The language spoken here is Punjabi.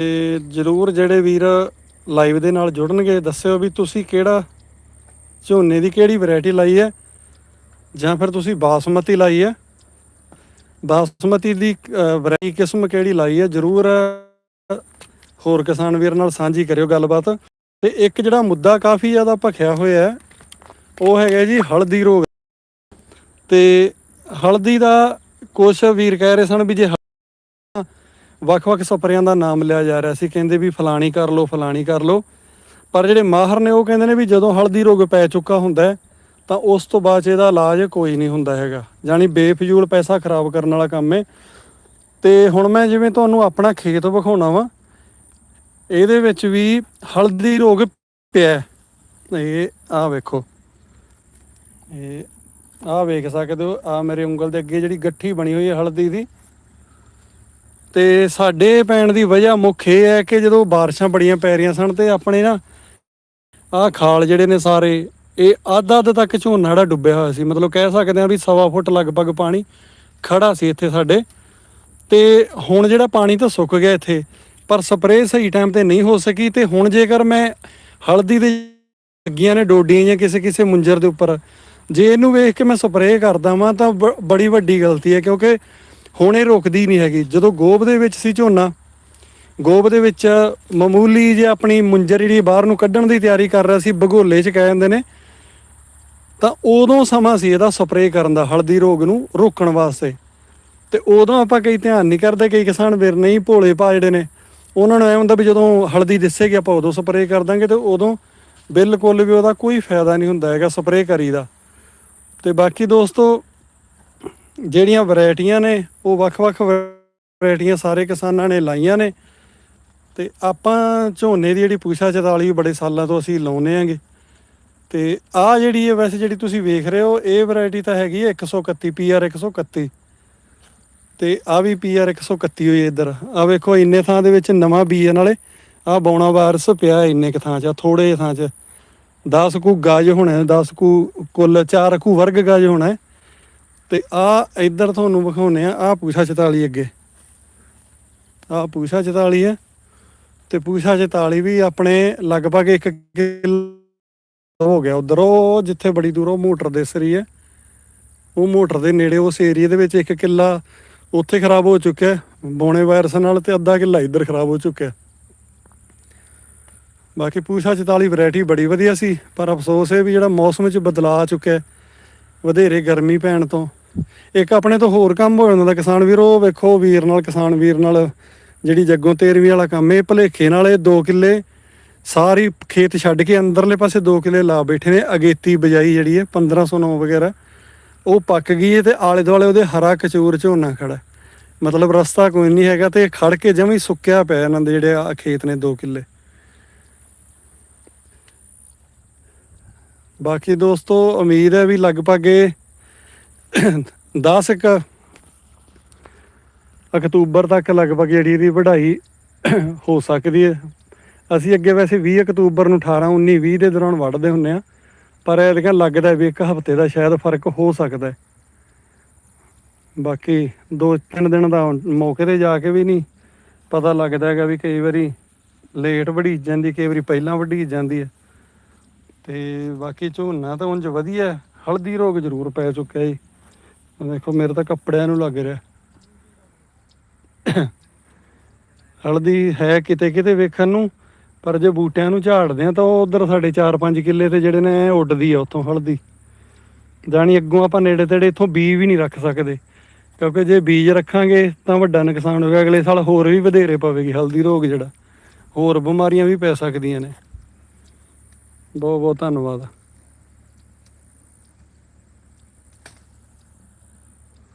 ਤੇ ਜਰੂਰ ਜਿਹੜੇ ਵੀਰ ਲਾਈਵ ਦੇ ਨਾਲ ਜੁੜਨਗੇ, ਦੱਸਿਓ ਵੀ ਤੁਸੀਂ ਕਿਹੜਾ ਝੋਨੇ ਦੀ ਕਿਹੜੀ ਵੈਰਾਈਟੀ ਲਾਈ ਹੈ, ਜਾਂ ਫਿਰ ਤੁਸੀਂ ਬਾਸਮਤੀ ਲਾਈ ਹੈ। ਬਾਸਮਤੀ ਦੀ ਵੈਰਾਈਟੀ ਕਿਸਮ ਕਿਹੜੀ ਲਾਈ ਹੈ, ਜਰੂਰ ਹੋਰ ਕਿਸਾਨ ਵੀਰ ਨਾਲ ਸਾਂਝੀ ਕਰਿਓ ਗੱਲਬਾਤ। ਤੇ ਇੱਕ ਜਿਹੜਾ ਮੁੱਦਾ ਕਾਫੀ ਜ਼ਿਆਦਾ ਭਖਿਆ ਹੋਇਆ ਹੈ, ਉਹ ਹੈਗਾ ਜੀ ਹਲਦੀ ਰੋਗ। ਤੇ ਹਲਦੀ ਦਾ ਕੁਛ ਵੀਰ ਕਹਿ ਰਹੇ ਸਨ ਵੀ ਜੇ ਹ- ਵੱਖ-ਵੱਖ ਸਪਰਿਆਂ ਦਾ ਨਾਮ ਲਿਆ ਜਾ ਰਿਹਾ ਸੀ। ਕਹਿੰਦੇ ਵੀ ਫਲਾਣੀ ਕਰ ਲਓ, ਫਲਾਣੀ ਕਰ ਲਓ। ਪਰ ਜਿਹੜੇ ਮਾਹਰ ਨੇ, ਉਹ ਕਹਿੰਦੇ ਨੇ ਵੀ ਜਦੋਂ ਹਲਦੀ ਰੋਗ ਪੈ ਚੁੱਕਾ ਹੁੰਦਾ ਤਾਂ ਉਸ ਤੋਂ ਬਾਅਦ 'ਚ ਇਹਦਾ ਇਲਾਜ ਕੋਈ ਨਹੀਂ ਹੁੰਦਾ ਹੈਗਾ। ਜਾਨੀ ਬੇਫਜ਼ੂਲ ਪੈਸਾ ਖਰਾਬ ਕਰਨ ਵਾਲਾ ਕੰਮ ਹੈ। ਤੇ ਹੁਣ ਮੈਂ ਜਿਵੇਂ ਤੁਹਾਨੂੰ ਆਪਣਾ ਖੇਤ ਵਿਖਾਉਣਾ ਵਾ, ਇਹਦੇ ਵਿੱਚ ਵੀ ਹਲਦੀ ਰੋਗ ਪਿਆ ਇਹ ਆਹ ਵੇਖੋ। ਇਹ ਆਹ ਵੇਖ ਸਕਦੇ ਹੋ ਆ ਮੇਰੇ ਉਂਗਲ ਦੇ ਅੱਗੇ ਜਿਹੜੀ ਗੱਠੀ ਬਣੀ ਹੋਈ ਹੈ ਹਲਦੀ ਦੀ। ਤੇ ਸਾਡੇ ਪੈਣ ਦੀ ਵਜ੍ਹਾ ਮੁੱਖ ਇਹ ਹੈ ਕਿ ਜਦੋਂ ਬਾਰਿਸ਼ਾਂ ਬੜੀਆਂ ਪੈ ਰਹੀਆਂ ਸਨ ਤੇ ਆਪਣੇ ਨਾ ਆਹ ਖਾਲ ਜਿਹੜੇ ਨੇ ਸਾਰੇ, ਇਹ ਅੱਧ ਅੱਧ ਤੱਕ ਝੋਨਾ ਜਿਹੜਾ ਡੁੱਬਿਆ ਹੋਇਆ ਸੀ। ਮਤਲਬ ਕਹਿ ਸਕਦੇ ਆ ਵੀ ਸਵਾ ਫੁੱਟ ਲਗਭਗ ਪਾਣੀ ਖੜਾ ਸੀ ਇੱਥੇ ਸਾਡੇ। ਤੇ ਹੁਣ ਜਿਹੜਾ ਪਾਣੀ ਤਾਂ ਸੁੱਕ ਗਿਆ ਇੱਥੇ, ਪਰ ਸਪਰੇਅ ਸਹੀ ਟਾਈਮ ਤੇ ਨਹੀਂ ਹੋ ਸਕੀ ਤੇ ਹੁਣ ਜੇਕਰ ਮੈਂ ਹਲਦੀ ਦੇ ਲੱਗੀਆਂ ਨੇ ਡੋਡੀਆਂ ਜਾਂ ਕਿਸੇ ਕਿਸੇ ਮੁੰਜਰ ਦੇ ਉੱਪਰ, ਜੇ ਇਹਨੂੰ ਵੇਖ ਕੇ ਮੈਂ ਸਪਰੇਅ ਕਰਦਾ ਵਾਂ ਤਾਂ ਬ- ਬੜੀ ਵੱਡੀ ਗਲਤੀ ਹੈ ਕਿਉਂਕਿ ਹੁਣ ਇਹ ਰੁਕਦੀ ਨਹੀਂ ਹੈਗੀ। ਜਦੋਂ ਗੋਬ ਦੇ ਵਿੱਚ ਸੀ ਝੋਨਾ, ਗੋਬ ਦੇ ਵਿੱਚ ਮਾਮੂਲੀ ਜੇ ਆਪਣੀ ਮੁੰਜਰ ਜਿਹੜੀ ਬਾਹਰ ਨੂੰ ਕੱਢਣ ਦੀ ਤਿਆਰੀ ਕਰ ਰਿਹਾ ਸੀ, ਭਗੋਲੇ 'ਚ ਕਹਿ ਜਾਂਦੇ ਨੇ, ਤਾਂ ਉਦੋਂ ਸਮਾਂ ਸੀ ਇਹਦਾ ਸਪਰੇਅ ਕਰਨ ਦਾ, ਹਲਦੀ ਰੋਗ ਨੂੰ ਰੋਕਣ ਵਾਸਤੇ। ਤੇ ਉਦੋਂ ਆਪਾਂ ਕਈ ਧਿਆਨ ਨਹੀਂ ਕਰਦੇ, ਕਈ ਕਿਸਾਨ ਵੀਰ ਨਹੀਂ, ਭੋਲੇ ਪਾ ਜਿਹੜੇ ਨੇ, ਉਹਨਾਂ ਨੂੰ ਐ ਹੁੰਦਾ ਵੀ ਜਦੋਂ ਹਲਦੀ ਦਿਸੇਗੀ ਆਪਾਂ ਉਦੋਂ ਸਪਰੇਅ ਕਰ ਦਾਂਗੇ ਤੇ ਉਦੋਂ ਬਿਲਕੁਲ ਵੀ ਉਹਦਾ ਕੋਈ ਫਾਇਦਾ ਨਹੀਂ ਹੁੰਦਾ ਹੈਗਾ ਸਪਰੇਅ ਕਰੀ ਦਾ ਤੇ ਬਾਕੀ ਦੋਸਤੋ ਜਿਹੜੀਆਂ ਵੈਰਾਈਟੀਆਂ ਨੇ, ਉਹ ਵੱਖ-ਵੱਖ ਵੈਰਾਈਟੀਆਂ ਸਾਰੇ ਕਿਸਾਨਾਂ ਨੇ ਲਾਈਆਂ ਨੇ। ਤੇ ਆਪਾਂ ਝੋਨੇ ਦੀ ਜਿਹੜੀ ਪੂਛਾ 44 ਬੜੇ ਸਾਲਾਂ ਤੋਂ ਅਸੀਂ ਲਾਉਨੇ ਆਂਗੇ। ਤੇ ਆਹ ਜਿਹੜੀ ਹੈ ਵੈਸੇ ਜਿਹੜੀ ਤੁਸੀਂ ਵੇਖ ਰਹੇ ਹੋ, ਇਹ ਵੈਰਾਈਟੀ ਤਾਂ ਹੈਗੀ ਹੈ 131 PR 131 ਤੇ ਆ ਵੀ PR 131 ਹੋਈ ਹੈ ਇੱਧਰ। ਆ ਵੇਖੋ ਇੰਨੇ ਥਾਂ ਦੇ ਵਿੱਚ ਨਵਾਂ ਬੀਜ ਹੈ ਨਾਲੇ ਆ ਬੌਣਾ ਵਾਰਸ ਪਿਆ ਇੰਨੇ ਕੁ ਥਾਂ 'ਚ, ਆਹ ਥੋੜੇ ਥਾਂ 'ਚ। 10 ਕੁ ਗਾਜ ਹੋਣਾ 10 ਕੁ ਕੁੱਲ 4 ਕੁ ਵਰਗ ਗਾਜ ਹੋਣਾ। ਤੇ ਆ ਇੱਧਰ ਤੁਹਾਨੂੰ ਵਿਖਾਉਨੇ ਆ ਆ ਪੂਛਾ 44 ਅੱਗੇ। ਆ ਪੂਛਾ 44 ਹੈ ਤੇ ਪੂਛਾ 44 ਵੀ ਆਪਣੇ ਲਗਭਗ 1 ਕਿਲ ਹੋ ਗਿਆ। ਉਧਰ ਉਹ ਜਿੱਥੇ ਬੜੀ ਦੂਰੋਂ ਮੋਟਰ ਦਿਸ ਰਹੀ ਹੈ ਉਹ ਮੋਟਰ ਦੇ ਨੇੜੇ ਉਸ ਏਰੀਆ ਦੇ ਵਿੱਚ ਇੱਕ ਕਿੱਲਾ ਉੱਥੇ ਖਰਾਬ ਹੋ ਚੁੱਕਿਆ ਹੈ, ਵਾਇਰਸ ਨਾਲ ਤੇ ਅੱਧਾ ਕਿੱਲਾ ਇੱਧਰ ਖਰਾਬ ਹੋ ਚੁੱਕਿਆ ਬਾਕੀ ਪੂਛਾ 44 ਵੈਰਾਈਟੀ ਬੜੀ ਵਧੀਆ ਸੀ ਪਰ ਅਫਸੋਸ ਹੈ ਵੀ ਜਿਹੜਾ ਮੌਸਮ 'ਚ ਬਦਲਾਅ ਆ ਚੁੱਕਿਆ ਵਧੇਰੇ ਗਰਮੀ ਪੈਣ ਤੋਂ ਇੱਕ ਆਪਣੇ ਤੋਂ ਹੋਰ ਕੰਮ ਹੋ ਜਾਂਦਾ ਕਿਸਾਨ ਵੀਰ, ਉਹ ਵੇਖੋ ਵੀਰ ਨਾਲ, ਕਿਸਾਨ ਵੀਰ ਨਾਲ, ਜਿਹੜੀ ਜੱਗੋਂ 13ਵੀਂ ਵਾਲਾ ਕੰਮ ਇਹ ਭਲੇਖੇ ਨਾਲ ਇਹ 2 ਕਿੱਲੇ ਸਾਰੀ ਖੇਤ ਛੱਡ ਕੇ ਅੰਦਰਲੇ ਪਾਸੇ 2 ਕਿੱਲੇ ਲਾ ਬੈਠੇ ਨੇ, ਅਗੇਤੀ ਬਜਾਈ ਜਿਹੜੀ ਹੈ 1509 ਵਗੈਰਾ, ਉਹ ਪੱਕ ਗਈ ਹੈ ਤੇ ਆਲੇ ਦੁਆਲੇ ਉਹਦੇ ਹਰਾ ਕਚੂਰ ਝੋਨਾ ਖੜਾ ਮਤਲਬ ਰਸਤਾ ਕੋਈ ਨਹੀਂ ਹੈਗਾ ਤੇ ਖੜ ਕੇ ਜਮੀ ਸੁੱਕਿਆ ਪਿਆ ਇਹਨਾਂ ਦੇ ਜਿਹੜੇ ਆ ਖੇਤ ਨੇ 2 ਕਿੱਲੇ। ਬਾਕੀ ਦੋਸਤੋ, ਉਮੀਦ ਹੈ ਵੀ ਲਗਭਗ ਇਹ 10 ਕ ਅਕਤੂਬਰ ਤੱਕ ਲਗਭਗ ਜਿਹੜੀ ਇਹਦੀ ਵਢਾਈ ਹੋ ਸਕਦੀ ਹੈ। ਅਸੀਂ ਅੱਗੇ ਵੈਸੇ 20 ਅਕਤੂਬਰ ਨੂੰ 18 19 20 ਦੇ ਦੌਰਾਨ ਵੱਢਦੇ ਹੁੰਨੇ ਆ ਪਰ ਇਹ ਲੱਗਦਾ ਵੀ ਇੱਕ ਹਫ਼ਤੇ ਦਾ ਸ਼ਾਇਦ ਫ਼ਰਕ ਹੋ ਸਕਦਾ ਬਾਕੀ ਦੋ ਤਿੰਨ ਦਿਨ ਦਾ ਮੌਕੇ ਤੇ ਜਾ ਕੇ ਵੀ ਨਹੀਂ ਪਤਾ ਲੱਗਦਾ ਹੈਗਾ ਵੀ ਕਈ ਵਾਰੀ ਲੇਟ ਵਢੀ ਜਾਂਦੀ, ਕਈ ਵਾਰੀ ਪਹਿਲਾਂ ਵਢੀ ਜਾਂਦੀ ਹੈ। ਤੇ ਬਾਕੀ ਝੋਨਾ ਤਾਂ ਉਂਝ ਵਧੀਆ, ਹਲਦੀ ਰੋਗ ਜ਼ਰੂਰ ਪੈ ਚੁੱਕਿਆ ਜੀ। ਦੇਖੋ, ਮੇਰੇ ਤਾਂ ਕੱਪੜਿਆਂ ਨੂੰ ਲੱਗ ਰਿਹਾ। ਹਲਦੀ ਹੈ ਕਿਤੇ ਕਿਤੇ ਵੇਖਣ ਨੂੰ, ਪਰ ਜੇ ਬੂਟਿਆਂ ਨੂੰ ਝਾੜਦੇ ਆ ਤਾਂ ਉਹ ਉਧਰ ਸਾਡੇ 4-5 ਕਿੱਲੇ ਤੇ ਜਿਹੜੇ ਨੇ ਉੱਡਦੀ ਆ ਉੱਥੋਂ ਹਲਦੀ। ਜਾਣੀ ਅੱਗੋਂ ਆਪਾਂ ਨੇੜੇ ਤੇੜੇ ਇੱਥੋਂ ਬੀਜ ਵੀ ਨਹੀਂ ਰੱਖ ਸਕਦੇ, ਕਿਉਂਕਿ ਜੇ ਬੀਜ ਰੱਖਾਂਗੇ ਤਾਂ ਵੱਡਾ ਨੁਕਸਾਨ ਹੋਵੇਗਾ, ਅਗਲੇ ਸਾਲ ਹੋਰ ਵੀ ਵਧੇਰੇ ਪਵੇਗੀ, ਹਲਦੀ ਰੋਗ ਜਿਹੜਾ। ਹੋਰ ਬਿਮਾਰੀਆਂ ਵੀ ਪੈ ਸਕਦੀਆਂ ਨੇ। ਬਹੁਤ ਬਹੁਤ ਧੰਨਵਾਦ।